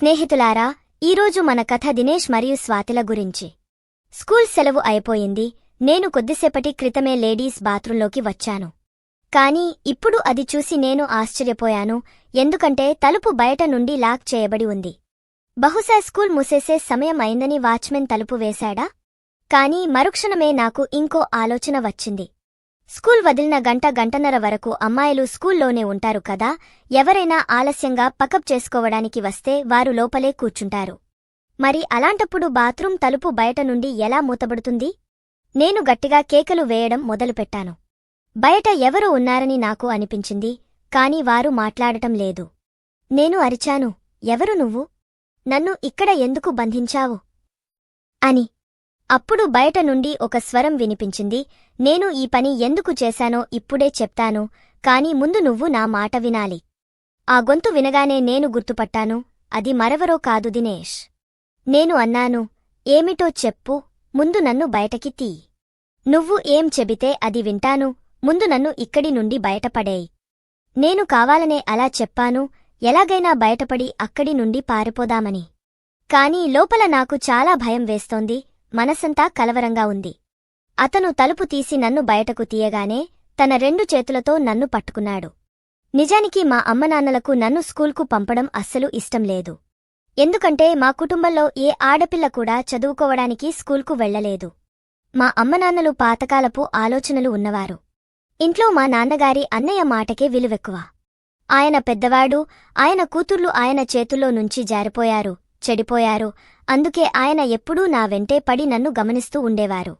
స్నేహితులారా ఈరోజు మన కథ దినేష్ మరియు స్వాతిల గురించి. స్కూల్ సెలవు అయిపోయింది. నేను కొద్దిసేపటి క్రితమే లేడీస్ బాత్రూంలోకి వచ్చాను. కాని ఇప్పుడు అది చూసి నేను ఆశ్చర్యపోయాను. ఎందుకంటే తలుపు బయట నుండి లాక్ చేయబడి ఉంది. బహుశా స్కూల్ మూసేసే సమయం అయిందని వాచ్మెన్ తలుపు వేశాడా? కాని మరుక్షణమే నాకు ఇంకో ఆలోచన వచ్చింది. స్కూల్ వదిలిన గంట గంటన్నర వరకు అమ్మాయిలు స్కూల్లోనే ఉంటారు కదా ఎవరైనా ఆలస్యంగా పకప్ చేసుకోవడానికి వస్తే వారు లోపలే కూర్చుంటారు. మరి అలాంటప్పుడు బాత్రూం తలుపు బయట నుండి ఎలా మూతబడుతుంది? నేను గట్టిగా కేకలు వేయడం మొదలుపెట్టాను. బయట ఎవరు ఉన్నారని నాకు అనిపించింది కాని వారు మాట్లాడటం లేదు. నేను అరిచాను ఎవరు నువ్వు? నన్ను ఇక్కడ ఎందుకు బంధించావు అని అప్పుడు బయట నుండి ఒక స్వరం వినిపించింది. నేను ఈ పని ఎందుకు చేశానో ఇప్పుడే చెప్తాను కాని ముందు నువ్వు నా మాట వినాలి. ఆ గొంతు వినగానే నేను గుర్తుపట్టాను. అది మరెవరో కాదు దినేష్. నేను అన్నాను ఏమిటో చెప్పు ముందు నన్ను బయటకి తీ నువ్వు ఏం చెబితే అది వింటాను ముందు నన్ను ఇక్కడి నుండి బయటపడేయ్. నేను కావాలనే అలా చెప్పాను ఎలాగైనా బయటపడి అక్కడి నుండి పారిపోదామని. కాని లోపల నాకు చాలా భయం వేస్తోంది మనసంతా కలవరంగా ఉంది. అతను తలుపు తీసి నన్ను బయటకు తీయగానే తన రెండు చేతులతో నన్ను పట్టుకున్నాడు. నిజానికి మా అమ్మనాన్నలకు నన్ను స్కూల్కు పంపడం అస్సలు ఇష్టం లేదు. ఎందుకంటే మా కుటుంబంలో ఏ ఆడపిల్ల కూడా చదువుకోవడానికి స్కూల్కు వెళ్ళలేదు మా అమ్మనాన్నలు పాతకాలపు ఆలోచనలు ఉన్నవారు. ఇంట్లో మా నాన్నగారి అన్నయ్య మాటకే విలువెక్కువ. ఆయన పెద్దవాడు ఆయన కూతుర్లు ఆయన చేతుల్లో నుంచి జారిపోయారు చెడిపోయారు. అందుకే ఆయన ఎప్పుడూ నా వెంటే పడి నన్ను గమనిస్తూ ఉండేవారు.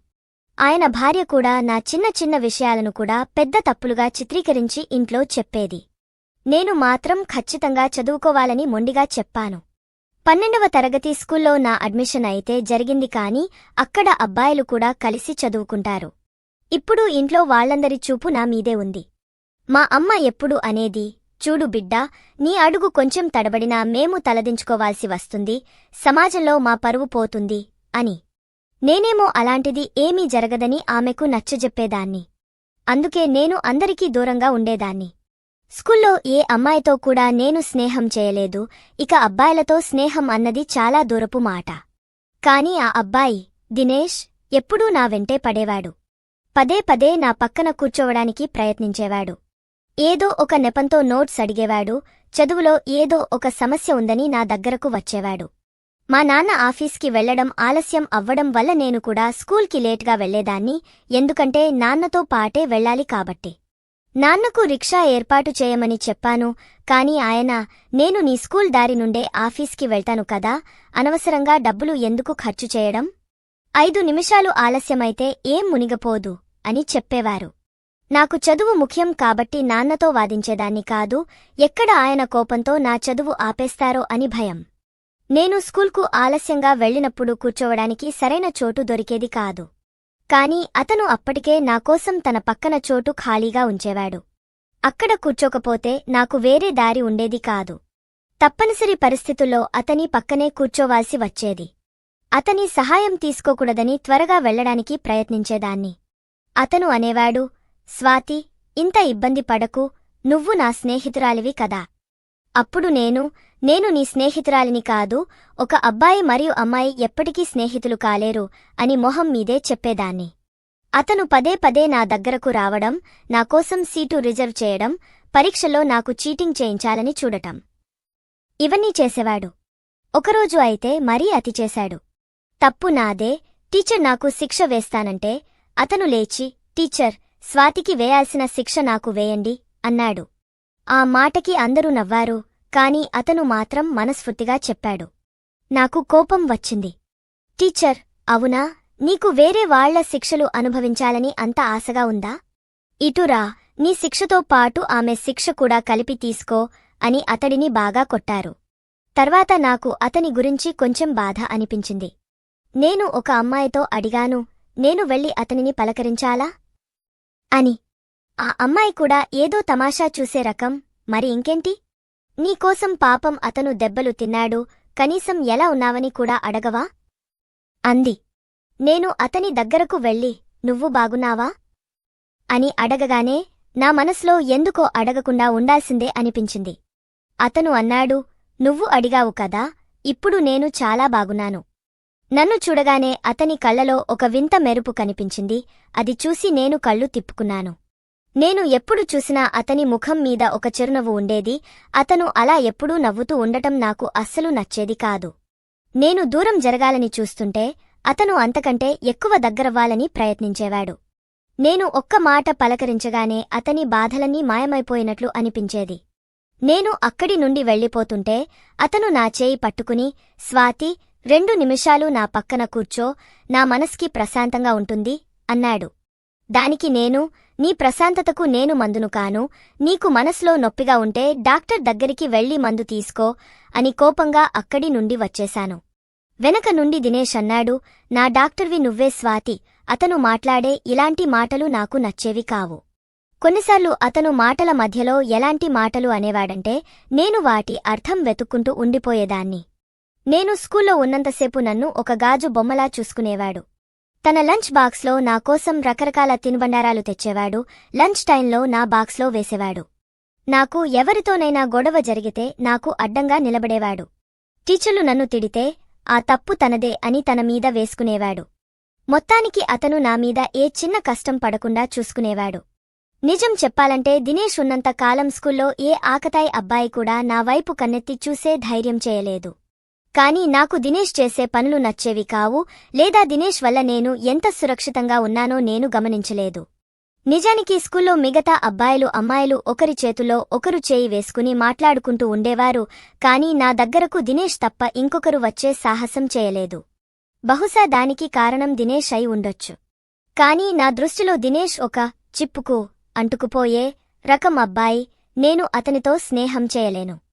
ఆయన భార్య కూడా నా చిన్న చిన్న విషయాలను కూడా పెద్ద తప్పులుగా చిత్రీకరించి ఇంట్లో చెప్పేది. నేను మాత్రం ఖచ్చితంగా చదువుకోవాలని మొండిగా చెప్పాను. పన్నెండవ తరగతి స్కూల్లో నా అడ్మిషన్ అయితే జరిగింది కాని అక్కడ అబ్బాయిలు కూడా కలిసి చదువుకుంటారు. ఇప్పుడు ఇంట్లో వాళ్ళందరి చూపు నా మీదే ఉంది. మా అమ్మ ఎప్పుడు అనేది చూడు బిడ్డా నీ అడుగు కొంచెం తడబడినా మేము తలదించుకోవాల్సి వస్తుంది. సమాజంలో మా పరువు పోతుంది అని. నేనేమో అలాంటిది ఏమీ జరగదని ఆమెకు నచ్చజెప్పేదాన్ని. అందుకే నేను అందరికీ దూరంగా ఉండేదాన్ని. స్కూల్లో ఏ అమ్మాయితో కూడా నేను స్నేహం చేయలేదు. ఇక అబ్బాయిలతో స్నేహం అన్నది చాలా దూరపు మాట. కాని ఆ అబ్బాయి దినేష్ ఎప్పుడూ నా వెంటే పడేవాడు. పదే పదే నా పక్కన కూర్చోవడానికి ప్రయత్నించేవాడు. ఏదో ఒక నెపంతో నోట్స్ అడిగేవాడు చదువులో ఏదో ఒక సమస్య ఉందని నా దగ్గరకు వచ్చేవాడు. మా నాన్న ఆఫీస్కి వెళ్ళడం ఆలస్యం అవ్వడం వల్ల నేను కూడా స్కూల్కి లేట్గా వెళ్ళేదాన్ని ఎందుకంటే నాన్నతో పాటే వెళ్ళాలి కాబట్టి. నాన్నకు రిక్షా ఏర్పాటు చేయమని చెప్పాను కాని ఆయన నేను నీ స్కూల్ దారి నుండే ఆఫీస్కి వెళ్తాను కదా అనవసరంగా డబ్బులు ఎందుకు ఖర్చు చేయడం? ఐదు నిమిషాలు ఆలస్యమైతే ఏం మునిగపోదు అని చెప్పేవారు. నాకు చదువు ముఖ్యం కాబట్టి నాన్నతో వాదించేదాన్ని కాదు ఎక్కడ ఆయన కోపంతో నా చదువు ఆపేస్తారో అని భయం. నేను స్కూల్కు ఆలస్యంగా వెళ్ళినప్పుడు కూర్చోవడానికి సరైన చోటు దొరికేది కాదు. కాని అతను అప్పటికే నాకోసం తన పక్కన చోటు ఖాళీగా ఉంచేవాడు. అక్కడ కూర్చోకపోతే నాకు వేరే దారి ఉండేది కాదు. తప్పనిసరి పరిస్థితుల్లో అతని పక్కనే కూర్చోవాల్సి వచ్చేది. అతని సహాయం తీసుకోకూడదని త్వరగా వెళ్ళడానికి ప్రయత్నించేదాన్ని. అతను అనేవాడు స్వాతి ఇంత ఇబ్బంది పడకు నువ్వు నా స్నేహితురాలివి కదా. అప్పుడు నేను నేను నీ స్నేహితురాలిని కాదు ఒక అబ్బాయి మరియు అమ్మాయి ఎప్పటికీ స్నేహితులు కాలేరు అని మొహం మీదే చెప్పేదాన్ని. అతను పదే పదే నా దగ్గరకు రావడం నాకోసం సీటు రిజర్వ్ చేయడం పరీక్షలో నాకు చీటింగ్ చేయించాలని చూడటం. ఇవన్నీ చేసేవాడు. ఒకరోజు అయితే మరీ అతి చేశాడు. తప్పు నాదే టీచర్ నాకు శిక్ష వేస్తానంటే అతను లేచి టీచర్ స్వాతికి వేయాల్సిన శిక్ష నాకు వేయండి అన్నాడు. ఆ మాటకి అందరూ నవ్వారు కాని అతను మాత్రం మనస్ఫూర్తిగా చెప్పాడు. నాకు కోపం వచ్చింది. టీచర్ అవునా? నీకు వేరే వాళ్ళ శిక్షలు అనుభవించాలని అంత ఆశగా ఉందా? ఇటురా నీ శిక్షతో పాటు ఆమె శిక్ష కూడా కలిపి తీసుకో అని అతడిని బాగా కొట్టారు. తర్వాత నాకు అతని గురించి కొంచెం బాధ అనిపించింది. నేను ఒక అమ్మాయితో అడిగాను నేను వెళ్ళి అతనిని పలకరించాలా? అని. ఆ అమ్మాయి కూడా ఏదో తమాషా చూసే రకం. మరి ఇంకేంటి? నీకోసం పాపం అతను దెబ్బలు తిన్నాడు. కనీసం ఎలా ఉన్నావని కూడా అడగవా? అంది. నేను అతని దగ్గరకు వెళ్ళి నువ్వు బాగున్నావా? అని అడగగానే నా మనసులో ఎందుకో అడగకుండా ఉండాల్సిందే అనిపించింది. అతను అన్నాడు నువ్వు అడిగావు కదా ఇప్పుడు నేను చాలా బాగున్నాను. నన్ను చూడగానే అతని కళ్ళలో ఒక వింత మెరుపు కనిపించింది. అది చూసి నేను కళ్ళు తిప్పుకున్నాను. నేను ఎప్పుడు చూసినా అతని ముఖం మీద ఒక చిరునవ్వు ఉండేది. అతను అలా ఎప్పుడూ నవ్వుతూ ఉండటం నాకు అస్సలు నచ్చేది కాదు. నేను దూరం జరగాలని చూస్తుంటే అతను అంతకంటే ఎక్కువ దగ్గరవ్వాలని ప్రయత్నించేవాడు. నేను ఒక్క మాట పలకరించగానే అతని బాధలన్నీ మాయమైపోయినట్లు అనిపించేది. నేను అక్కడి నుండి వెళ్ళిపోతుంటే అతను నా చేయి పట్టుకుని స్వాతి రెండు నిమిషాలు నా పక్కన కూర్చో నా మనస్కి ప్రశాంతంగా ఉంటుంది అన్నాడు. దానికి నేను నీ ప్రశాంతతకు నేను మందును కాను నీకు మనసులో నొప్పిగా ఉంటే డాక్టర్ దగ్గరికి వెళ్ళి మందు తీసుకో అని కోపంగా అక్కడి నుండి వచ్చేశాను. వెనక నుండి దినేష్ అన్నాడు నా డాక్టర్వి నువ్వే స్వాతి అతను మాట్లాడే ఇలాంటి మాటలు నాకు నచ్చేవి కావు. కొన్నిసార్లు అతను మాటల మధ్యలో ఎలాంటి మాటలు అనేవాడంటే నేను వాటి అర్థం వెతుక్కుంటూ ఉండిపోయేదాన్ని. నేను స్కూల్లో ఉన్నంతసేపు నన్ను ఒక గాజు బొమ్మలా చూసుకునేవాడు. తన లంచ్ బాక్స్లో నా కోసం రకరకాల తినుబండారాలు తెచ్చేవాడు లంచ్ టైంలో నా బాక్స్లో వేసేవాడు. నాకు ఎవరితోనైనా గొడవ జరిగితే నాకు అడ్డంగా నిలబడేవాడు. టీచర్లు నన్ను తిడితే ఆ తప్పు తనదే అని తన మీద వేసుకునేవాడు. మొత్తానికి అతను నా మీద ఏ చిన్న కష్టం పడకుండా చూసుకునేవాడు. నిజం చెప్పాలంటే దినేష్ ఉన్నంత కాలం స్కూల్లో ఏ ఆకతాయి అబ్బాయి కూడా నా వైపు కన్నెత్తి చూసే ధైర్యం చేయలేదు. కాని నాకు దినేష్ చేసే పనులు నచ్చేవి కావు లేదా దినేష్ వల్ల నేను ఎంత సురక్షితంగా ఉన్నానో నేను గమనించలేదు. నిజానికి స్కూల్లో మిగతా అబ్బాయిలు అమ్మాయిలు ఒకరి చేతిలో ఒకరు చేయి వేసుకుని మాట్లాడుకుంటూ ఉండేవారు కాని నా దగ్గరకు దినేష్ తప్ప ఇంకొకరు వచ్చే సాహసం చేయలేదు. బహుశా దానికి కారణం దినేష్ అయి ఉండొచ్చు. కాని నా దృష్టిలో దినేష్ ఒక చిప్పుకు అంటుకుపోయే రకం అబ్బాయి నేను అతనితో స్నేహం చేయలేను.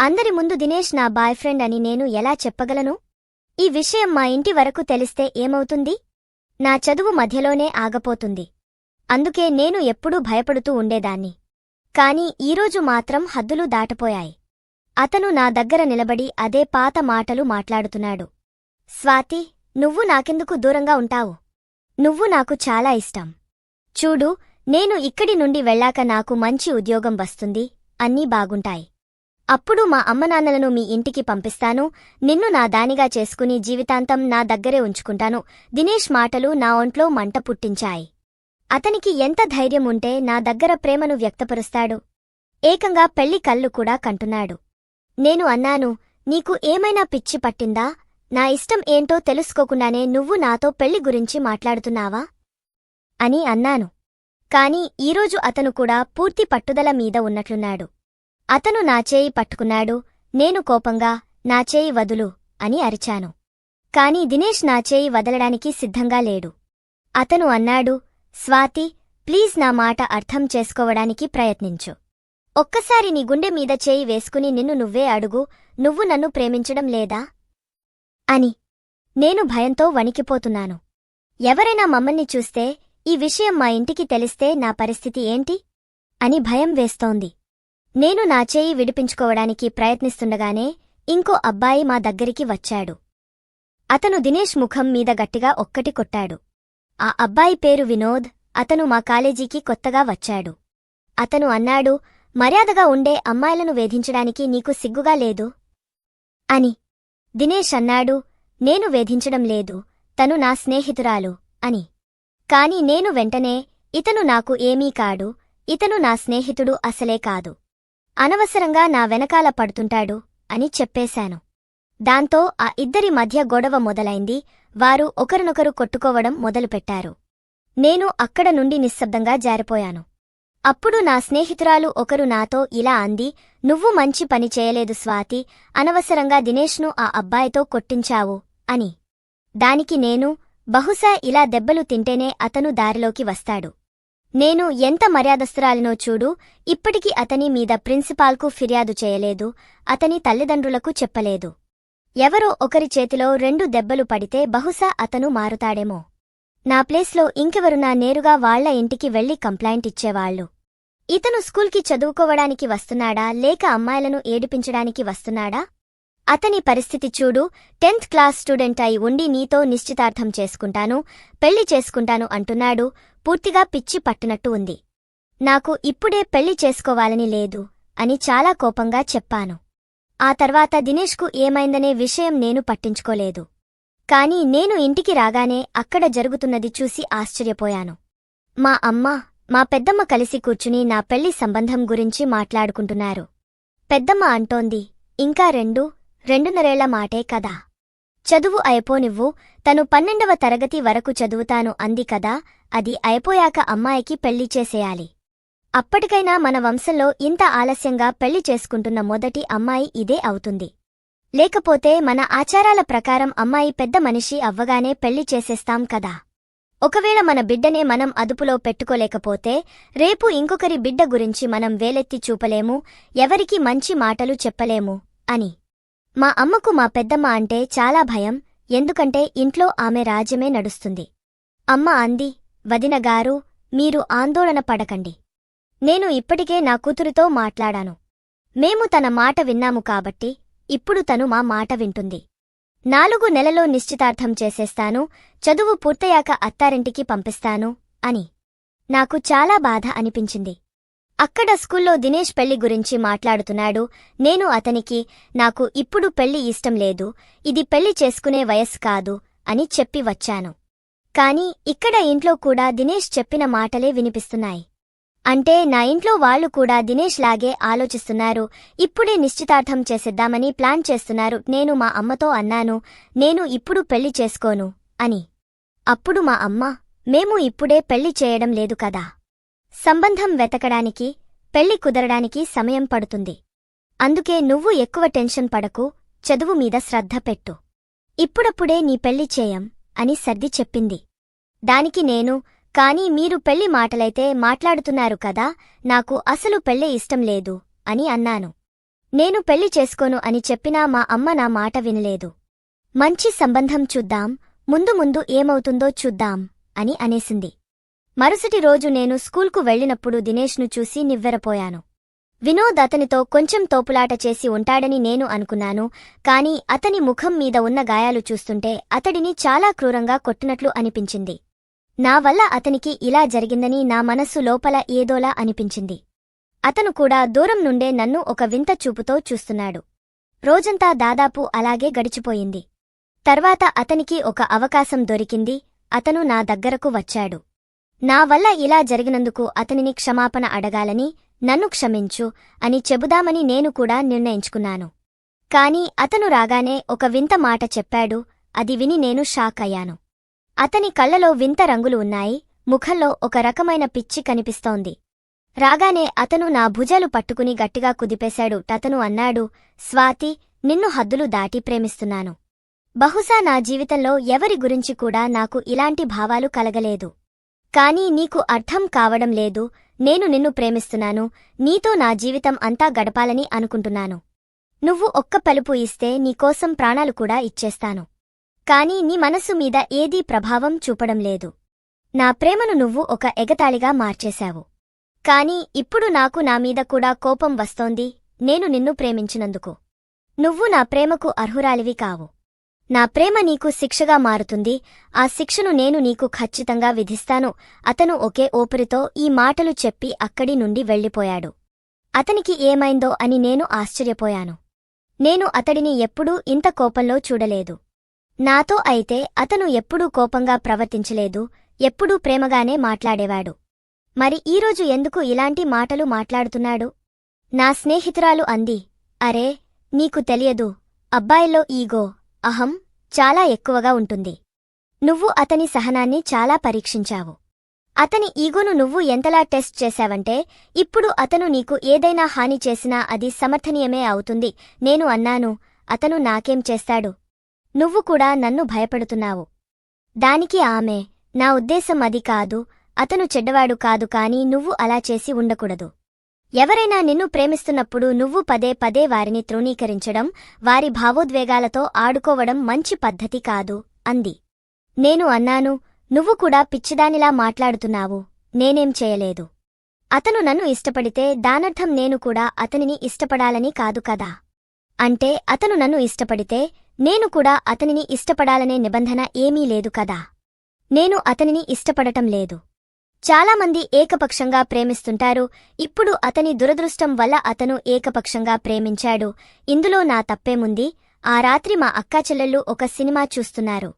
అందరి ముందు దినేష్ నా బాయ్ ఫ్రెండ్ అని నేను ఎలా చెప్పగలను? ఈ విషయం మా ఇంటి వరకు తెలిస్తే ఏమవుతుంది? నా చదువు మధ్యలోనే ఆగపోతుంది. అందుకే నేను ఎప్పుడూ భయపడుతూ ఉండేదాన్ని. కాని ఈరోజు మాత్రం హద్దులు దాటపోయాయి. అతను నా దగ్గర నిలబడి అదే పాత మాటలు మాట్లాడుతున్నాడు. స్వాతి నువ్వు నాకెందుకు దూరంగా ఉంటావు? నువ్వు నాకు చాలా ఇష్టం. చూడు నేను ఇక్కడి నుండి వెళ్ళాక నాకు మంచి ఉద్యోగం వస్తుంది అన్నీ బాగుంటాయి. అప్పుడు మా అమ్మనాన్నలను మీ ఇంటికి పంపిస్తాను. నిన్ను నా దానిగా చేసుకుని జీవితాంతం నా దగ్గరే ఉంచుకుంటాను. దినేష్ మాటలు నా ఒంట్లో మంట పుట్టించాయి. అతనికి ఎంత ధైర్యం ఉంటే నా దగ్గర ప్రేమను వ్యక్తపరుస్తాడు. ఏకంగా పెళ్ళి కళ్ళు కూడా కంటున్నాడు. నేను అన్నాను నీకు ఏమైనా పిచ్చి పట్టిందా? నా ఇష్టం ఏంటో తెలుసుకోకుండానే నువ్వు నాతో పెళ్ళి గురించి మాట్లాడుతున్నావా? అని అన్నాను. కాని ఈరోజు అతను కూడా పూర్తి పట్టుదల మీద ఉన్నట్లున్నాడు. అతను నా చేయి పట్టుకున్నాడు నేను కోపంగా నా చేయి వదులు అని అరిచాను. కాని దినేష్ నా చేయి వదలడానికి సిద్ధంగా లేడు. అతను అన్నాడు స్వాతి ప్లీజ్ నా మాట అర్థం చేసుకోవడానికి ప్రయత్నించు. ఒక్కసారి నీ గుండె మీద చేయి వేసుకుని నిన్ను నువ్వే అడుగు నువ్వు నన్ను ప్రేమించడం లేదా? అని. నేను భయంతో వణికిపోతున్నాను. ఎవరైనా మమ్మల్ని చూస్తే ఈ విషయం మా ఇంటికి తెలిస్తే నా పరిస్థితి ఏంటి? అని భయం వేస్తోంది. నేను నా చేయి విడిపించుకోవడానికి ప్రయత్నిస్తుండగానే ఇంకో అబ్బాయి మా దగ్గరికి వచ్చాడు. అతను దినేష్ ముఖం మీద గట్టిగా ఒక్కటి కొట్టాడు. ఆ అబ్బాయి పేరు వినోద్ అతను మా కాలేజీకి కొత్తగా వచ్చాడు. అతను అన్నాడు మర్యాదగా ఉండే అమ్మాయిలను వేధించడానికి నీకు సిగ్గుగా లేదు అని. దినేష్ అన్నాడు నేను వేధించడం లేదు తను నా స్నేహితురాలు అని. కాని నేను వెంటనే ఇతను నాకు ఏమీ కాడు ఇతను నా స్నేహితుడు అసలే కాదు. అనవసరంగా నా వెనకాల పడుతుంటాడు అని చెప్పేశాను. దాంతో ఆ ఇద్దరి మధ్య గొడవ మొదలైంది. వారు ఒకరినొకరు కొట్టుకోవడం మొదలుపెట్టారు. నేను అక్కడ నుండి నిశ్శబ్దంగా జారిపోయాను. అప్పుడు నా స్నేహితురాలు ఒకరు నాతో ఇలా అంది నువ్వు మంచి పని చేయలేదు స్వాతి అనవసరంగా దినేష్ను ఆ అబ్బాయితో కొట్టించావు అని. దానికి నేను బహుశా ఇలా దెబ్బలు తింటేనే అతను దారిలోకి వస్తాడు. నేను ఎంత మర్యాదస్తురాలినో చూడు ఇప్పటికి అతని మీద ప్రిన్సిపాల్కు ఫిర్యాదు చేయలేదు అతని తల్లిదండ్రులకు చెప్పలేదు. ఎవరో ఒకరి చేతిలో రెండు దెబ్బలు పడితే బహుశా అతను మారుతాడేమో. నా ప్లేస్లో ఇంకెవరునా నేరుగా వాళ్ళ ఇంటికి వెళ్ళి కంప్లైంట్ ఇచ్చేవాళ్ళు ఇతను స్కూల్కి చదువుకోవడానికి వస్తున్నాడా లేక అమ్మాయిలను ఏడిపించడానికి వస్తున్నాడా? అతని పరిస్థితి చూడు టెన్త్ క్లాస్ స్టూడెంట్ అయి ఉండి నీతో నిశ్చితార్థం చేసుకుంటాను పెళ్ళి చేసుకుంటాను అంటున్నాడు పూర్తిగా పిచ్చి పట్టునట్టు ఉంది. నాకు ఇప్పుడే పెళ్ళి చేసుకోవాలని లేదు అని చాలా కోపంగా చెప్పాను. ఆ తర్వాత దినేష్కు ఏమైందనే విషయం నేను పట్టించుకోలేదు. కాని నేను ఇంటికి రాగానే అక్కడ జరుగుతున్నది చూసి ఆశ్చర్యపోయాను. మా అమ్మ మా పెద్దమ్మ కలిసి కూర్చుని నా పెళ్ళి సంబంధం గురించి మాట్లాడుకుంటున్నారు. పెద్దమ్మ అంటోంది ఇంకా రెండు రెండున్నరేళ్ళ మాటే కదా. చదువు అయిపోనివ్వు తను పన్నెండవ తరగతి వరకు చదువుతాను అంది కదా అది అయిపోయాక అమ్మాయికి పెళ్ళి చేసేయాలి. అప్పటికైనా మన వంశంలో ఇంత ఆలస్యంగా పెళ్ళి చేసుకుంటున్న మొదటి అమ్మాయి ఇదే అవుతుంది. లేకపోతే మన ఆచారాల ప్రకారం అమ్మాయి పెద్ద మనిషి అవ్వగానే పెళ్ళి చేసేస్తాం కదా. ఒకవేళ మన బిడ్డనే మనం అదుపులో పెట్టుకోలేకపోతే రేపు ఇంకొకరి బిడ్డ గురించి మనం వేలెత్తి చూపలేము ఎవరికి మంచి మాటలు చెప్పలేము అని. మా అమ్మకు మా పెద్దమ్మ అంటే చాలా భయం ఎందుకంటే ఇంట్లో ఆమె రాజ్యమే నడుస్తుంది. అమ్మ అంది వదినగారు మీరు ఆందోళన పడకండి. నేను ఇప్పటికే నా కూతురితో మాట్లాడాను. మేము తన మాట విన్నాము కాబట్టి ఇప్పుడు తను మా మాట వింటుంది. నాలుగు నెలలో నిశ్చితార్థం చేసేస్తాను చదువు పూర్తయ్యాక అత్తారింటికి పంపిస్తాను అని. నాకు చాలా బాధ అనిపించింది. అక్కడ స్కూల్లో దినేష్ పెళ్ళి గురించి మాట్లాడుతున్నాడు నేను అతనికి నాకు ఇప్పుడు పెళ్ళి ఇష్టం లేదు ఇది పెళ్ళి చేసుకునే వయస్సు కాదు అని చెప్పి వచ్చాను. కాని ఇక్కడ ఇంట్లో కూడా దినేష్ చెప్పిన మాటలే వినిపిస్తున్నాయి. అంటే నా ఇంట్లో వాళ్ళు కూడా దినేష్ లాగే ఆలోచిస్తున్నారు. ఇప్పుడే నిశ్చితార్థం చేసేద్దామని ప్లాన్ చేస్తున్నారు. నేను మా అమ్మతో అన్నాను నేను ఇప్పుడు పెళ్ళి చేసుకోను అని. అప్పుడు మా అమ్మ మేము ఇప్పుడే పెళ్ళి చేయడం లేదు కదా. సంబంధం వెతకడానికి పెళ్ళి కుదరడానికి సమయం పడుతుంది. అందుకే నువ్వు ఎక్కువ టెన్షన్ పడకు చదువు మీద శ్రద్ధ పెట్టు. ఇప్పుడప్పుడే నీ పెళ్ళి చేయం. అని సర్ది చెప్పింది. దానికి నేను కానీ మీరు పెళ్ళి మాటలైతే మాట్లాడుతున్నారు కదా నాకు అసలు పెళ్ళి ఇష్టం లేదు అని అన్నాను. నేను పెళ్ళి చేసుకోను అని చెప్పినా మా అమ్మ నా మాట వినలేదు. మంచి సంబంధం చూద్దాం ముందు ముందు ఏమవుతుందో చూద్దాం అని అనేసింది. మరుసటి రోజు నేను స్కూల్కు వెళ్ళినప్పుడు దినేష్ను చూసి నివ్వెరపోయాను. వినోద్ అతనితో కొంచెం తోపులాట చేసి ఉంటాడని నేను అనుకున్నాను. కాని అతని ముఖం మీద ఉన్న గాయాలు చూస్తుంటే అతడిని చాలా క్రూరంగా కొట్టినట్లు అనిపించింది. నా వల్ల అతనికి ఇలా జరిగిందని నా మనస్సు లోపల ఏదోలా అనిపించింది. అతను కూడా దూరం నుండే నన్ను ఒక వింత చూపుతో చూస్తున్నాడు. రోజంతా దాదాపు అలాగే గడిచిపోయింది. తర్వాత అతనికి ఒక అవకాశం దొరికింది. అతను నా దగ్గరకు వచ్చాడు. నా వల్ల ఇలా జరిగినందుకు అతనిని క్షమాపణ అడగాలని నన్ను క్షమించు అని చెబుదామని నేను కూడా నిర్ణయించుకున్నాను. కాని అతను రాగానే ఒక వింత మాట చెప్పాడు అది విని నేను షాక్ అయ్యాను. అతని కళ్ళలో వింత రంగులు ఉన్నాయి ముఖంలో ఒక రకమైన పిచ్చి కనిపిస్తోంది. రాగానే అతను నా భుజాలు పట్టుకుని గట్టిగా కుదిపేశాడు అతను అన్నాడు స్వాతి నిన్ను హద్దులు దాటి ప్రేమిస్తున్నాను. బహుశా నా జీవితంలో ఎవరి గురించి కూడా నాకు ఇలాంటి భావాలు కలగలేదు. కానీ నీకు అర్థం కావడం లేదు నేను నిన్ను ప్రేమిస్తున్నాను. నీతో నా జీవితం అంతా గడపాలని అనుకుంటున్నాను. నువ్వు ఒక్క పలుపు ఇస్తే నీకోసం ప్రాణాలు కూడా ఇచ్చేస్తాను. కాని నీ మనస్సు మీద ఏదీ ప్రభావం చూపడం లేదు. నా ప్రేమను నువ్వు ఒక ఎగతాళిగా మార్చేశావు. కాని ఇప్పుడు నాకు నా మీద కూడా కోపం వస్తోంది. నేను నిన్ను ప్రేమించినందుకు. నువ్వు నా ప్రేమకు అర్హురాలివి కావు. నా ప్రేమ నీకు శిక్షగా మారుతుంది. ఆ శిక్షను నేను నీకు ఖచ్చితంగా విధిస్తాను. అతను ఒకే ఓపిరితో ఈ మాటలు చెప్పి అక్కడి నుండి వెళ్ళిపోయాడు. అతనికి ఏమైందో అని నేను ఆశ్చర్యపోయాను. నేను అతడిని ఎప్పుడూ ఇంత కోపంలో చూడలేదు. నాతో అయితే అతను ఎప్పుడూ కోపంగా ప్రవర్తించలేదు. ఎప్పుడూ ప్రేమగానే మాట్లాడేవాడు. మరి ఈరోజు ఎందుకు ఇలాంటి మాటలు మాట్లాడుతున్నాడు? నా స్నేహితురాలు అంది. అరే నీకు తెలియదు. అబ్బాయిల్లో ఈగో. అహం చాలా ఎక్కువగా ఉంటుంది. నువ్వు అతని సహనాన్ని చాలా పరీక్షించావు. అతని ఈగోను నువ్వు ఎంతలా టెస్ట్ చేశావంటే ఇప్పుడు అతను నీకు ఏదైనా హాని చేసినా అది సమర్థనీయమే అవుతుంది. నేను అన్నాను అతను నాకేం చేస్తాడు? నువ్వు కూడా నన్ను భయపడుతున్నావు. దానికి ఆమె నా ఉద్దేశం అది కాదు అతను చెడ్డవాడు కాదు కాని నువ్వు అలా చేసి ఉండకూడదు. ఎవరైనా నిన్ను ప్రేమిస్తున్నప్పుడు నువ్వు పదే పదే వారిని తృణీకరించడం వారి భావోద్వేగాలతో ఆడుకోవడం మంచి పద్ధతి కాదు అంది. నేను అన్నాను నువ్వు కూడా పిచ్చిదానిలా మాట్లాడుతున్నావు నేనేం చేయలేదు. అతను నన్ను ఇష్టపడితే దానర్థం నేను కూడా అతనిని ఇష్టపడాలని కాదు కదా. అంటే అతను నన్ను ఇష్టపడితే నేను కూడా అతనిని ఇష్టపడాలనే నిబంధన ఏమీ లేదు కదా. నేను అతనిని ఇష్టపడటం లేదు. చాలామంది ఏకపక్షంగా ప్రేమిస్తుంటారు. ఇప్పుడు అతని దురదృష్టం వల్ల అతను ఏకపక్షంగా ప్రేమించాడు. ఇందులో నా తప్పేముంది? ఆ రాత్రి మా అక్కాచెల్లెళ్ళు ఒక సినిమా చూస్తున్నారు.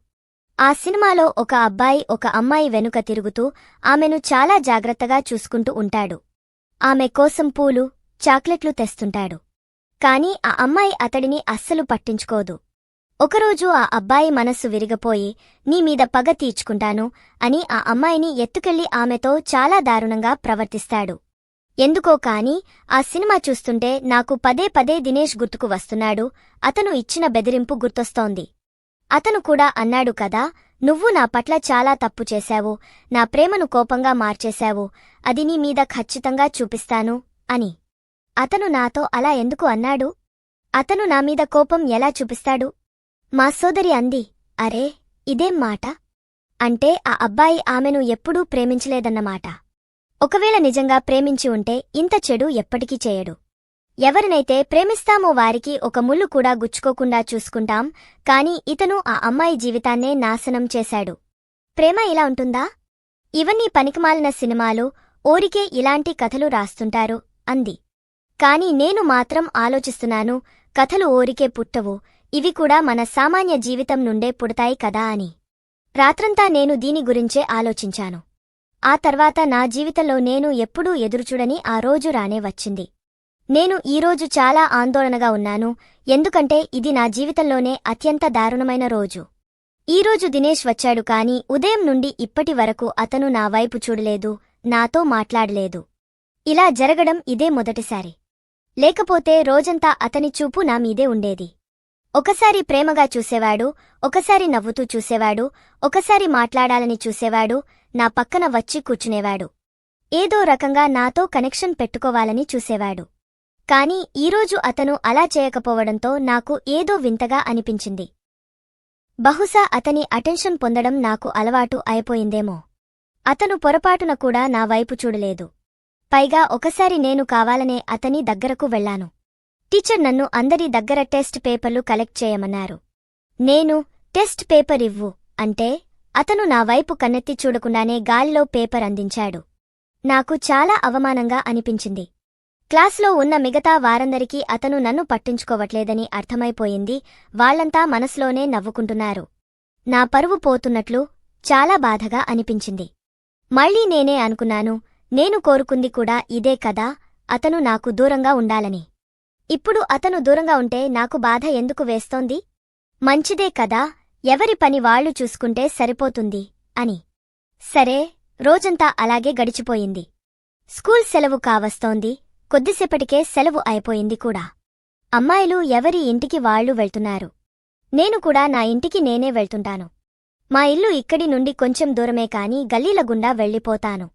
ఆ సినిమాలో ఒక అబ్బాయి ఒక అమ్మాయి వెనుక తిరుగుతూ ఆమెను చాలా జాగ్రత్తగా చూసుకుంటూ ఉంటాడు. ఆమె కోసం పూలు చాక్లెట్లు తెస్తుంటాడు. కాని ఆ అమ్మాయి అతడిని అస్సలు పట్టించుకోదు. ఒకరోజు ఆ అబ్బాయి మనస్సు విరిగపోయి నీమీద పగ తీర్చుకుంటాను అని ఆ అమ్మాయిని ఎత్తుకెళ్ళి ఆమెతో చాలా దారుణంగా ప్రవర్తిస్తాడు. ఎందుకో కాని ఆ సినిమా చూస్తుంటే నాకు పదే పదే దినేష్ గుర్తుకు వస్తున్నాడు. అతను ఇచ్చిన బెదిరింపు గుర్తొస్తోంది. అతను కూడా అన్నాడు కదా నువ్వు నా పట్ల చాలా తప్పు చేశావు. నా ప్రేమను కోపంగా మార్చేశావు. అది నీ మీద ఖచ్చితంగా చూపిస్తాను అని. అతను నాతో అలా ఎందుకు అన్నాడు? అతను నా మీద కోపం ఎలా చూపిస్తాడు? మా సోదరి అంది అరే ఇదేం మాట? అంటే ఆ అబ్బాయి ఆమెను ఎప్పుడూ ప్రేమించలేదన్నమాట. ఒకవేళ నిజంగా ప్రేమించి ఉంటే ఇంత చెడు ఎప్పటికీ చేయడు. ఎవరినైతే ప్రేమిస్తామో వారికి ఒక ముళ్ళు కూడా గుచ్చుకోకుండా చూసుకుంటాం కాని ఇతను ఆ అమ్మాయి జీవితాన్నే నాశనం చేశాడు. ప్రేమ ఇలా ఉంటుందా? ఇవన్నీ పనికిమాలిన సినిమాలు ఓరికే ఇలాంటి కథలు రాస్తుంటారు అంది. కాని నేను మాత్రం ఆలోచిస్తున్నాను కథలు ఓరికే పుట్టవు ఇవి కూడా మన సామాన్య జీవితం నుండే పుడతాయి కదా అని. రాత్రంతా నేను దీని గురించే ఆలోచించాను. ఆ తర్వాత నా జీవితంలో నేను ఎప్పుడూ ఎదురుచూడని ఆ రోజు రానే వచ్చింది. నేను ఈరోజు చాలా ఆందోళనగా ఉన్నాను ఎందుకంటే ఇది నా జీవితంలోనే అత్యంత దారుణమైన రోజు. ఈరోజు దినేష్ వచ్చాడు కాని ఉదయం నుండి ఇప్పటి వరకు అతను నా వైపు చూడలేదు నాతో మాట్లాడలేదు. ఇలా జరగడం ఇదే మొదటిసారి. లేకపోతే రోజంతా అతని చూపు నా మీదే ఉండేది. ఒకసారి ప్రేమగా చూసేవాడు ఒకసారి నవ్వుతూ చూసేవాడు ఒకసారి మాట్లాడాలని చూసేవాడు నా పక్కన వచ్చి కూర్చునేవాడు. ఏదో రకంగా నాతో కనెక్షన్ పెట్టుకోవాలని చూసేవాడు. కాని ఈరోజు అతను అలా చేయకపోవడంతో నాకు ఏదో వింతగా అనిపించింది. బహుశా అతని అటెన్షన్ పొందడం నాకు అలవాటు అయిపోయిందేమో. అతను పొరపాటున కూడా నా వైపు చూడలేదు. పైగా ఒకసారి నేను కావాలనే అతని దగ్గరకు వెళ్ళాను టీచర్ నన్ను అందరి దగ్గర టెస్ట్ పేపర్లు కలెక్ట్ చేయమన్నారు. నేను టెస్ట్ పేపర్ ఇవ్వు అంటే అతను నా వైపు కన్నెత్తి చూడకుండానే గాలిలో పేపర్ అందించాడు. నాకు చాలా అవమానంగా అనిపించింది. క్లాస్లో ఉన్న మిగతా వారందరికీ అతను నన్ను పట్టించుకోవట్లేదని అర్థమైపోయింది. వాళ్ళంతా మనసులోనే నవ్వుకుంటున్నారు. నా పరువు పోతున్నట్లు చాలా బాధగా అనిపించింది. మళ్ళీ నేనే అనుకున్నాను నేను కోరుకుంది కూడా ఇదే కదా అతను నాకు దూరంగా ఉండాలని. ఇప్పుడు అతను దూరంగా ఉంటే నాకు బాధ ఎందుకు వేస్తోంది? మంచిదే కదా ఎవరి పని వాళ్ళు చూసుకుంటే సరిపోతుంది అని. సరే రోజంతా అలాగే గడిచిపోయింది. స్కూల్ సెలవు కావస్తోంది కొద్దిసేపటికే సెలవు అయిపోయింది కూడా. అమ్మాయిలు ఎవరి ఇంటికి వాళ్ళు వెళ్తున్నారు? నేను కూడా నా ఇంటికి నేనే వెళ్తుంటాను. మా ఇల్లు ఇక్కడి నుండి కొంచెం దూరమే కాని గల్లీల గుండా వెళ్ళిపోతాను.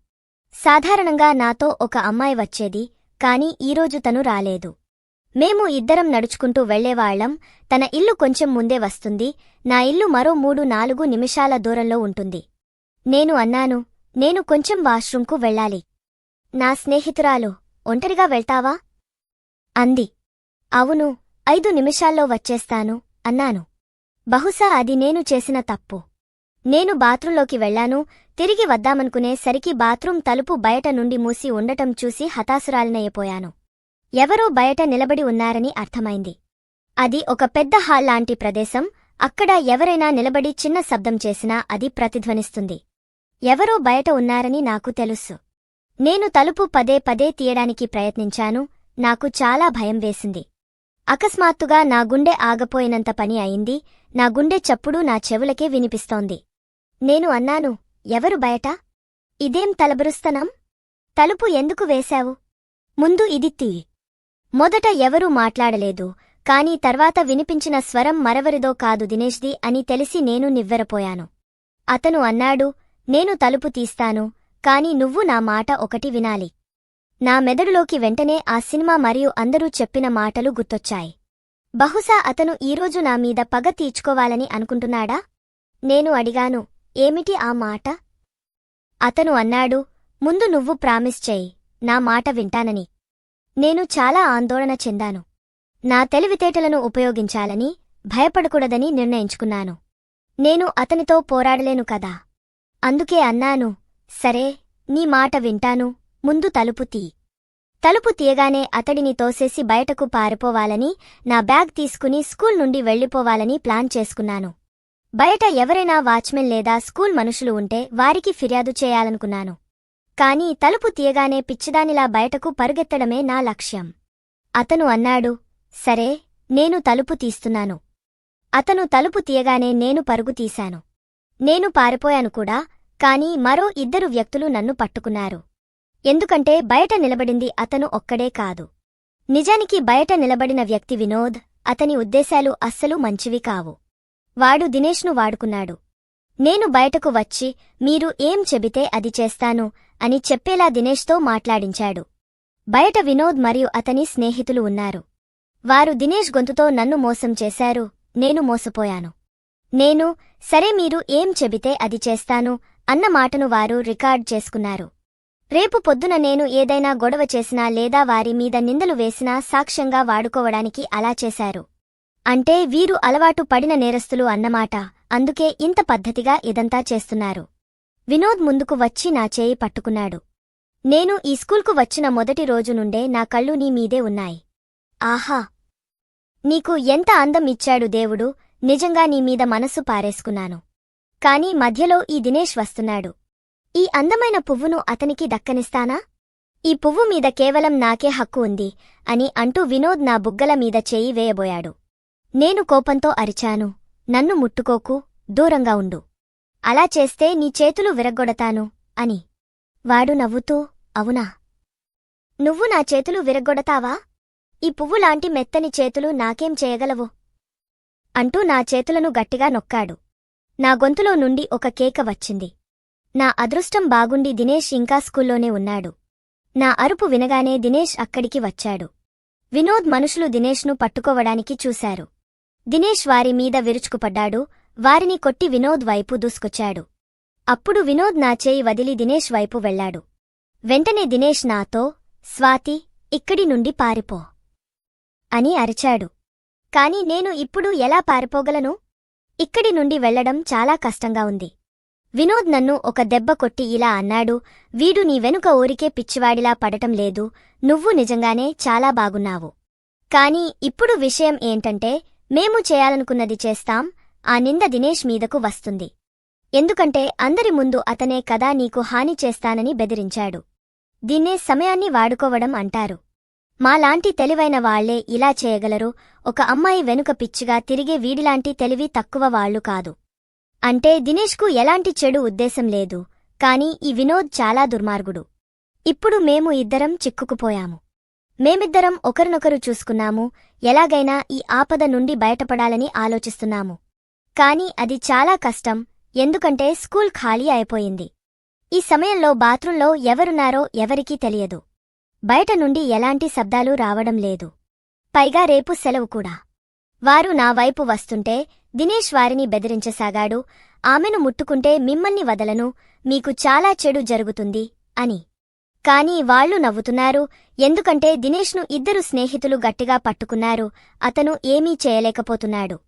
సాధారణంగా నాతో ఒక అమ్మాయి వచ్చేది కాని ఈరోజు తను రాలేదు. మేము ఇద్దరం నడుచుకుంటూ వెళ్ళేవాళ్ళం తన ఇల్లు కొంచెం ముందే వస్తుంది. నా ఇల్లు మరో మూడు నాలుగు నిమిషాల దూరంలో ఉంటుంది. నేను అన్నాను నేను కొంచెం వాష్రూంకు వెళ్ళాలి. నా స్నేహితురాలు ఒంటరిగా వెళ్తావా? అంది. అవును ఐదు నిమిషాల్లో వచ్చేస్తాను అన్నాను. బహుశా అది నేను చేసిన తప్పు. నేను బాత్రూంలోకి వెళ్ళాను తిరిగి వద్దామనుకునే సరికి బాత్రూం తలుపు బయట నుండి మూసి ఉండటం చూసి హతాసురాలినయ్యపోయాను ఎవరో బయట నిలబడి ఉన్నారని అర్థమైంది. అది ఒక పెద్ద హాల్ లాంటి ప్రదేశం అక్కడ ఎవరైనా నిలబడి చిన్న శబ్దం చేసినా అది ప్రతిధ్వనిస్తుంది. ఎవరో బయట ఉన్నారని నాకు తెలుసు. నేను తలుపు పదే పదే తీయడానికి ప్రయత్నించాను నాకు చాలా భయం వేసింది. అకస్మాత్తుగా నా గుండె ఆగపోయినంత పని అయింది నా గుండె చప్పుడు నా చెవులకే వినిపిస్తోంది. నేను అన్నాను ఎవరు బయట? ఇదేం తలబరుస్తనం? తలుపు ఎందుకు వేశావు? ముందు ఇది తీయి. మొదట ఎవరూ మాట్లాడలేదు కాని తర్వాత వినిపించిన స్వరం మరవరిదో కాదు దినేష్ది అని తెలిసి నేను నివ్వెరపోయాను. అతను అన్నాడు నేను తలుపు తీస్తాను కాని నువ్వు నా మాట ఒకటి వినాలి. నా మెదడులోకి వెంటనే ఆ సినిమా మరియు అందరూ చెప్పిన మాటలు గుర్తొచ్చాయి. బహుశా అతను ఈరోజు నా మీద పగ తీర్చుకోవాలని అనుకుంటున్నాడా? నేను అడిగాను ఏమిటి ఆ మాట? అతను అన్నాడు ముందు నువ్వు ప్రామిస్ చేయి నా మాట వింటానని. నేను చాలా ఆందోళన చెందాను. నా తెలివితేటలను ఉపయోగించాలని భయపడకూడదని నిర్ణయించుకున్నాను. నేను అతనితో పోరాడలేను కదా. అందుకే అన్నాను సరే నీ మాట వింటాను ముందు తలుపు తీ. తలుపు తీయగానే అతడిని తోసేసి బయటకు పారిపోవాలని నా బ్యాగ్ తీసుకుని స్కూల్ నుండి వెళ్ళిపోవాలని ప్లాన్ చేసుకున్నాను. బయట ఎవరైనా వాచ్మెన్ లేదా స్కూల్ మనుషులు ఉంటే వారికి ఫిర్యాదు చేయాలనుకున్నాను. కాని తలుపు తీయగానే పిచ్చిదానిలా బయటకు పరుగెత్తడమే నా లక్ష్యం. అతను అన్నాడు సరే నేను తలుపు తీస్తున్నాను. అతను తలుపు తీయగానే నేను పరుగు తీశాను. నేను పారిపోయాను కూడా కాని మరో ఇద్దరు వ్యక్తులు నన్ను పట్టుకున్నారు. ఎందుకంటే బయట నిలబడింది అతను ఒక్కడే కాదు. నిజానికి బయట నిలబడిన వ్యక్తి వినోద్ అతని ఉద్దేశాలు అస్సలు మంచివి కావు. వాడు దినేష్ను వాడుకున్నాడు. నేను బయటకు వచ్చి మీరు ఏం చెబితే అది చేస్తాను అని చెప్పేలా దినేష్తో మాట్లాడించాడు. బయట వినోద్ మరియు అతని స్నేహితులు ఉన్నారు. వారు దినేష్ గొంతుతో నన్ను మోసం చేశారు నేను మోసపోయాను. నేను సరే మీరు ఏం చెబితే అది చేస్తాను అన్న మాటను వారు రికార్డ్ చేసుకున్నారు. రేపు పొద్దున నేను ఏదైనా గొడవ చేసినా లేదా వారి మీద నిందలు వేసినా సాక్ష్యంగా వాడుకోవడానికి అలా చేశారు. అంటే వీరు అలవాటు పడిన నేరస్తులు అన్నమాట. అందుకే ఇంత పద్ధతిగా ఇదంతా చేస్తున్నారు. వినోద్ ముందుకు వచ్చి నా చేయి పట్టుకున్నాడు. నేను ఈ స్కూల్కు వచ్చిన మొదటి రోజు నుండే నా కళ్ళు నీ మీదే ఉన్నాయి. ఆహా! నీకు ఎంత అందం ఇచ్చాడు దేవుడు నిజంగా నీ మీద మనస్సు పారేసుకున్నాను. కాని మధ్యలో ఈ దినేష్ వస్తున్నాడు. ఈ అందమైన పువ్వును అతనికి దక్కనిస్తానా? ఈ పువ్వు మీద కేవలం నాకే హక్కు ఉంది అని అంటూ వినోద్ నా బుగ్గల మీద చేయి వేయబోయాడు. నేను కోపంతో అరిచాను. నన్ను ముట్టుకోకు దూరంగా ఉండు. అలా చేస్తే నీ చేతులు విరగ్గొడతాను అని. వాడు నవ్వుతూ అవునా? నువ్వు నా చేతులు విరగ్గొడతావా? ఈ పువ్వులాంటి మెత్తని చేతులు నాకేం చేయగలవు? అంటూ నా చేతులను గట్టిగా నొక్కాడు. నా గొంతులో నుండి ఒక కేక వచ్చింది. నా అదృష్టం బాగుండి దినేష్ ఇంకా స్కూల్లోనే ఉన్నాడు. నా అరుపు వినగానే దినేష్ అక్కడికి వచ్చాడు. వినోద్ మనుషులు దినేష్ను పట్టుకోవడానికి చూశారు. దినేష్ వారి మీద విరుచుకుపడ్డాడు. వారిని కొట్టి వినోద్ వైపు దూసుకొచ్చాడు. అప్పుడు వినోద్ నా చేయి వదిలి దినేష్ వైపు వెళ్ళాడు వెంటనే దినేష్ నాతో స్వాతి ఇక్కడి నుండి పారిపో అని అరిచాడు. కాని నేను ఇప్పుడు ఎలా పారిపోగలను? ఇక్కడి నుండి వెళ్ళడం చాలా కష్టంగా ఉంది. వినోద్ నన్ను ఒక దెబ్బ కొట్టి ఇలా అన్నాడు. వీడు నీ వెనుక ఊరికే పిచ్చివాడిలా పడటం లేదు. నువ్వు నిజంగానే చాలా బాగున్నావు. కాని ఇప్పుడు విషయం ఏంటంటే మేము చేయాలనుకున్నది చేస్తాం. ఆ నింద దినేష్ మీదకు వస్తుంది. ఎందుకంటే అందరి ముందు అతనే కదా నీకు హాని చేస్తానని బెదిరించాడు. దీన్నే సమయాన్ని వాడుకోవడం అంటారు. మాలాంటి తెలివైన వాళ్ళే ఇలా చేయగలరు. ఒక అమ్మాయి వెనుక పిచ్చిగా తిరిగే వీడిలాంటి తెలివి తక్కువ వాళ్ళు కాదు. అంటే దినేష్కు ఎలాంటి చెడు ఉద్దేశం లేదు. కాని ఈ వినోద్ చాలా దుర్మార్గుడు. ఇప్పుడు మేము ఇద్దరం చిక్కుకుపోయాము. మేమిద్దరం ఒకరినొకరు చూసుకున్నాము. ఎలాగైనా ఈ ఆపద నుండి బయటపడాలని ఆలోచిస్తున్నాము. కాని అది చాలా కష్టం ఎందుకంటే స్కూల్ ఖాళీ అయిపోయింది. ఈ సమయంలో బాత్రూంలో ఎవరున్నారో ఎవరికీ తెలియదు. బయట నుండి ఎలాంటి శబ్దాలు రావడం లేదు. పైగా రేపు సెలవు కూడా. వారు నా వైపు వస్తుంటే దినేష్ వారిని బెదిరించసాగాడు. ఆమెను ముట్టుకుంటే మిమ్మల్ని వదలను మీకు చాలా చెడు జరుగుతుంది అని. కాని వాళ్ళు నవ్వుతున్నారు. ఎందుకంటే దినేష్ను ఇద్దరు స్నేహితులు గట్టిగా పట్టుకున్నారు. అతను ఏమీ చేయలేకపోతున్నాడు.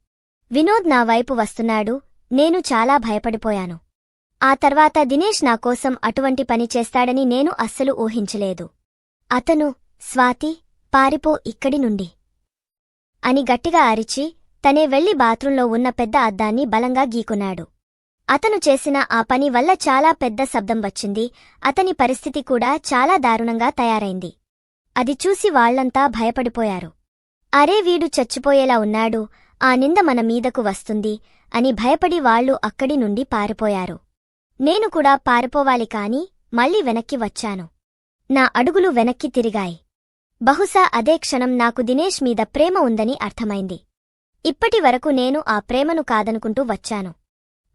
వినోద్ నా వైపు వస్తున్నాడు. నేను చాలా భయపడిపోయాను. ఆ తర్వాత దినేష్ నాకోసం అటువంటి పని చేస్తాడని నేను అస్సలు ఊహించలేదు. అతను స్వాతి పారిపో ఇక్కడి నుండి అని గట్టిగా అరిచి తనే వెళ్ళి బాత్రూంలో ఉన్న పెద్ద అద్దాన్ని బలంగా గీకున్నాడు. అతను చేసిన ఆ పని వల్ల చాలా పెద్ద శబ్దం వచ్చింది. అతని పరిస్థితి కూడా చాలా దారుణంగా తయారైంది. అది చూసి వాళ్ళంతా భయపడిపోయారు. అరే వీడు చచ్చిపోయేలా ఉన్నాడు. ఆ నింద మన మీదకు వస్తుంది అని భయపడి వాళ్ళు అక్కడి నుండి పారిపోయారు. నేను కూడా పారిపోవాలి కాని మళ్ళీ వెనక్కి వచ్చాను. నా అడుగులు వెనక్కి తిరిగాయి. బహుశా అదే క్షణం నాకు దినేష్ మీద ప్రేమ ఉందని అర్థమైంది. ఇప్పటివరకు నేను ఆ ప్రేమను కాదనుకుంటూ వచ్చాను.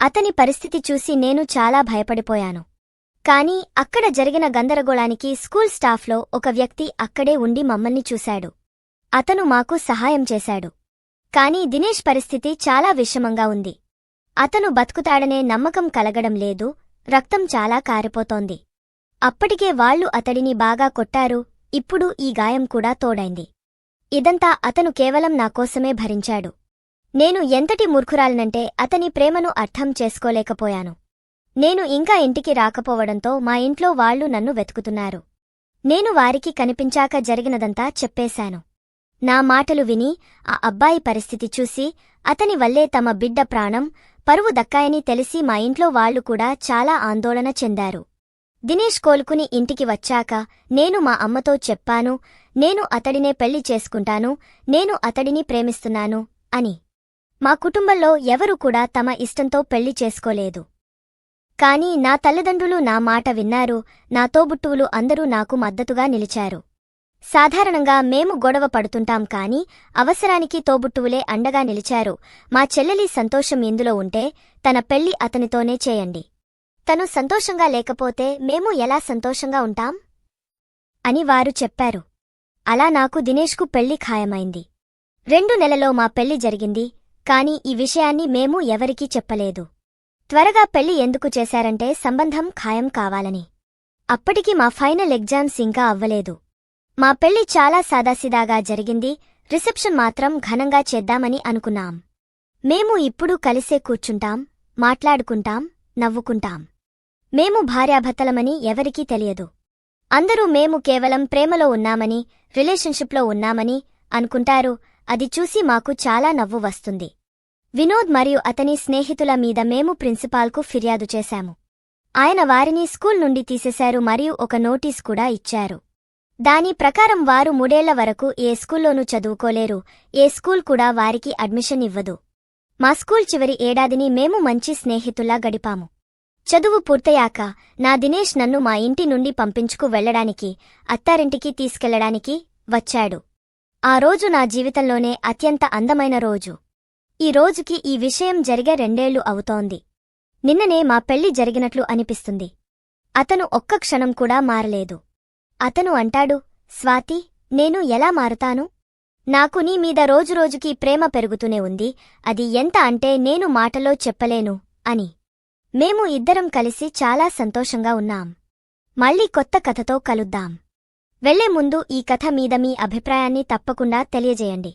అతని పరిస్థితి చూసి నేను చాలా భయపడిపోయాను. కాని అక్కడ జరిగిన గందరగోళానికి స్కూల్ స్టాఫ్లో ఒక వ్యక్తి అక్కడే ఉండి మమ్మల్ని చూశాడు. అతను మాకు సహాయం చేశాడు. కాని దినేష్ పరిస్థితి చాలా విషమంగా ఉంది. అతను బతుకుతాడనే నమ్మకం కలగడం లేదు రక్తం చాలా కారిపోతోంది. అప్పటికే వాళ్ళు అతడిని బాగా కొట్టారు ఇప్పుడు ఈ గాయం కూడా తోడైంది. ఇదంతా అతను కేవలం నాకోసమే భరించాడు. నేను ఎంతటి మూర్ఖురాలనంటే అతని ప్రేమను అర్థం చేసుకోలేకపోయాను. నేను ఇంకా ఇంటికి రాకపోవడంతో మా ఇంట్లో వాళ్ళు నన్ను వెతుకుతున్నారు. నేను వారికి కనిపించాక జరిగినదంతా చెప్పేశాను. నా మాటలు విని ఆ అబ్బాయి పరిస్థితి చూసి అతని వల్లే తమ బిడ్డ ప్రాణం పరువు దక్కాయని తెలిసి మా ఇంట్లో వాళ్ళు కూడా చాలా ఆందోళన చెందారు. దినేష్ కోలుకుని ఇంటికి వచ్చాక నేను మా అమ్మతో చెప్పాను నేను అతడినే పెళ్ళి చేసుకుంటాను నేను అతడిని ప్రేమిస్తున్నాను అని. మా కుటుంబంలో ఎవరూ కూడా తమ ఇష్టంతో పెళ్ళి చేసుకోలేదు. కాని నా తల్లిదండ్రులు నా మాట విన్నారు నా తోబుట్టువులు అందరూ నాకు మద్దతుగా నిలిచారు. సాధారణంగా మేము గొడవ పడుతుంటాం కాని అవసరానికి తోబుట్టువులే అండగా నిలిచారు. మా చెల్లెలి సంతోషం ఇందులో ఉంటే తన పెళ్ళి అతనితోనే చేయండి. తను సంతోషంగా లేకపోతే మేము ఎలా సంతోషంగా ఉంటాం? అని వారు చెప్పారు. అలా నాకు దినేష్కు పెళ్ళి ఖాయమైంది. రెండు నెలలో మా పెళ్ళి జరిగింది. కాని ఈ విషయాన్ని మేము ఎవరికీ చెప్పలేదు. త్వరగా పెళ్ళి ఎందుకు చేశారంటే సంబంధం ఖాయం కావాలని. అప్పటికి మా ఫైనల్ ఎగ్జామ్స్ ఇంకా అవ్వలేదు. మా పెళ్ళి చాలా సాదాసిదాగా జరిగింది రిసెప్షన్ మాత్రం ఘనంగా చేద్దామని అనుకున్నాం. మేము ఇప్పుడు కలిసే కూర్చుంటాం మాట్లాడుకుంటాం నవ్వుకుంటాం. మేము భార్యాభర్తలమని ఎవరికీ తెలియదు. అందరూ మేము కేవలం ప్రేమలో ఉన్నామని రిలేషన్షిప్లో ఉన్నామని అనుకుంటారు అది చూసి మాకు చాలా నవ్వు వస్తుంది. వినోద్ మరియు అతని స్నేహితుల మీద మేము ప్రిన్సిపాల్కు ఫిర్యాదు చేశాము. ఆయన వారిని స్కూల్ నుండి తీసేశారు మరియు ఒక నోటీస్ కూడా ఇచ్చారు. దాని ప్రకారం వారు మూడేళ్ళ వరకు ఏ స్కూల్లోనూ చదువుకోలేరు ఏ స్కూల్ కూడా వారికి అడ్మిషన్ ఇవ్వదు. మా స్కూల్ చివరి ఏడాదిని మేము మంచి స్నేహితుల్లా గడిపాము. చదువు పూర్తయ్యాక నా దినేష్ నన్ను మా ఇంటి నుండి పంపించుకు వెళ్ళడానికి అత్తారింటికి తీసుకెళ్ళడానికి వచ్చాడు. ఆ రోజు నా జీవితంలోనే అత్యంత అందమైన రోజు. ఈ రోజుకి ఈ విషయం జరిగే రెండేళ్ళు అవుతోంది. నిన్ననే మా పెళ్ళి జరిగినట్లు అనిపిస్తుంది. అతను ఒక్క క్షణం కూడా మారలేదు. అతను అంటాడు స్వాతి నేను ఎలా మారుతాను? నాకు నీ మీద రోజురోజుకీ ప్రేమ పెరుగుతూనే ఉంది. అది ఎంత అంటే నేను మాటలో చెప్పలేను అని. మేము ఇద్దరం కలిసి చాలా సంతోషంగా ఉన్నాం. మళ్ళీ కొత్త కథతో కలుద్దాం. వెళ్ళే ముందు ఈ కథ మీద మీ అభిప్రాయాన్ని తప్పకుండా తెలియజేయండి.